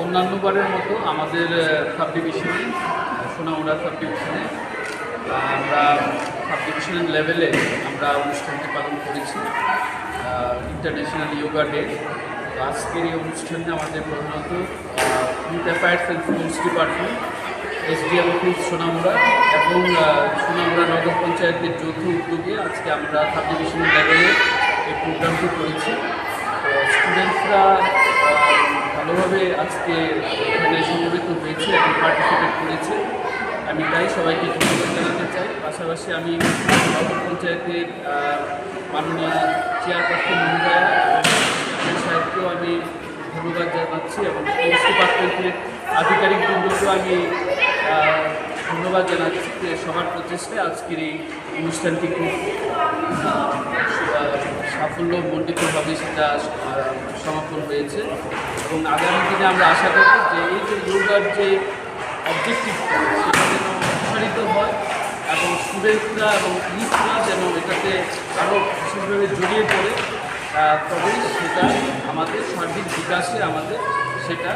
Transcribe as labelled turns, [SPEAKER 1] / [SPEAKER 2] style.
[SPEAKER 1] অন্যান্য বারের মতো আমাদের সাব ডিভিশনে সোনামুড়া সাব ডিভিশনে আমরা সাব ডিভিশন লেভেলে আমরা অনুষ্ঠানটি পালন করেছি। ইন্টারন্যাশনাল যোগা ডে আজকের এই অনুষ্ঠানে আমাদের প্রধানত youth affairs and sports department SDM office Sonamura এবং সোনামুড়া নগর পঞ্চায়েতের যৌথ উদ্যোগে আজকে আমরা সাব ডিভিশন লেভেলে এই প্রোগ্রামটি করেছি। স্টুডেন্টসরা ভালোভাবে আজকে এখানে সমবেত হয়েছে এবং পার্টিসিপেট করেছে। আমি তাই সবাইকে ধন্যবাদ জানাতে চাই। পাশাপাশি আমি নগর পঞ্চায়েতের মাননীয় চেয়ারপারসন মহোদয়া এবং সাহেবকেও আমি ধন্যবাদ জানাচ্ছি এবং স্পোর্টস ডিপার্টমেন্টের আধিকারিকবৃন্দকেও আমি ধন্যবাদ জানাচ্ছি সবার প্রচেষ্টায় আজকের এই অনুষ্ঠানটি খুব সাফল্যমণ্ডিতভাবে সেটা সমাপন হয়েছে এবং আগামী দিনে আমরা আশা করি যে এই যে যোগার যে অবজেক্টিভটা সেটা যেন প্রসারিত হয় এবং স্টুডেন্টরা এবং ইউথরা যেন এটাতে আরও বিশেষভাবে জড়িয়ে পড়ে তবেই সেটা আমাদের সার্বিক বিকাশে আমাদের সেটা